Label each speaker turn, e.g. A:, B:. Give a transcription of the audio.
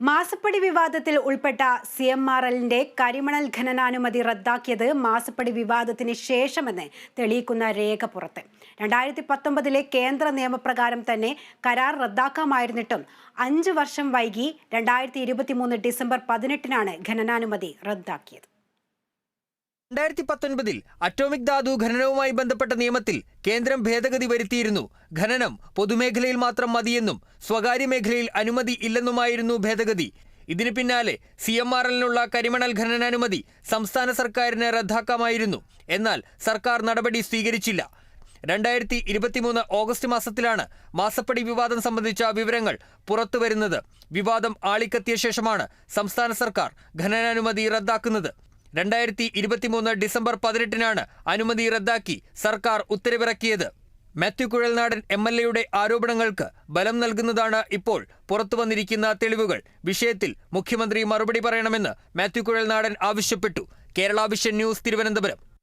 A: മാസപ്പടി വിവാദത്തിൽ ഉൾപ്പെട്ട സി എം ആർ എല്ലിന്റെ കരിമണൽ ഖനനാനുമതി റദ്ദാക്കിയത് മാസപ്പടി വിവാദത്തിന് ശേഷമെന്ന് തെളിയിക്കുന്ന രേഖ പുറത്ത്. രണ്ടായിരത്തി പത്തൊമ്പതിലെ കേന്ദ്ര നിയമപ്രകാരം തന്നെ കരാർ റദ്ദാക്കാമായിരുന്നിട്ടും അഞ്ച് വർഷം വൈകി രണ്ടായിരത്തി ഡിസംബർ പതിനെട്ടിനാണ് ഖനനാനുമതി റദ്ദാക്കിയത്.
B: രണ്ടായിരത്തി പത്തൊൻപതിൽ അറ്റോമിക് ധാതു ഖനനവുമായി ബന്ധപ്പെട്ട നിയമത്തിൽ കേന്ദ്രം ഭേദഗതി വരുത്തിയിരുന്നു. ഖനനം പൊതുമേഖലയിൽ മാത്രം മതിയെന്നും സ്വകാര്യ മേഖലയിൽ അനുമതി ഇല്ലെന്നുമായിരുന്നു ഭേദഗതി. ഇതിന് പിന്നാലെ സി എം ആർ എല്ലിനുള്ള കരിമണൽ ഖനനാനുമതി സംസ്ഥാന സർക്കാരിന് റദ്ദാക്കാമായിരുന്നു. എന്നാൽ സർക്കാർ നടപടി സ്വീകരിച്ചില്ല. രണ്ടായിരത്തി ഇരുപത്തിമൂന്ന് ഓഗസ്റ്റ് മാസത്തിലാണ് മാസപ്പടി വിവാദം സംബന്ധിച്ച വിവരങ്ങൾ പുറത്തുവരുന്നത്. വിവാദം ആളിക്കത്തിയ ശേഷമാണ് സംസ്ഥാന സർക്കാർ ഖനനാനുമതി റദ്ദാക്കുന്നത്. രണ്ടായിരത്തി ഇരുപത്തിമൂന്ന് ഡിസംബർ പതിനെട്ടിനാണ് അനുമതി റദ്ദാക്കി സർക്കാർ ഉത്തരവിറക്കിയത്. മാത്യു കുഴൽനാടൻ എം എൽ എയുടെ ആരോപണങ്ങൾക്ക് ബലം നൽകുന്നതാണ് ഇപ്പോൾ പുറത്തുവന്നിരിക്കുന്ന തെളിവുകൾ. വിഷയത്തിൽ മുഖ്യമന്ത്രി മറുപടി പറയണമെന്ന് മാത്യു കുഴൽനാടൻ ആവശ്യപ്പെട്ടു. Kerala vision news Thiruvananthapuram.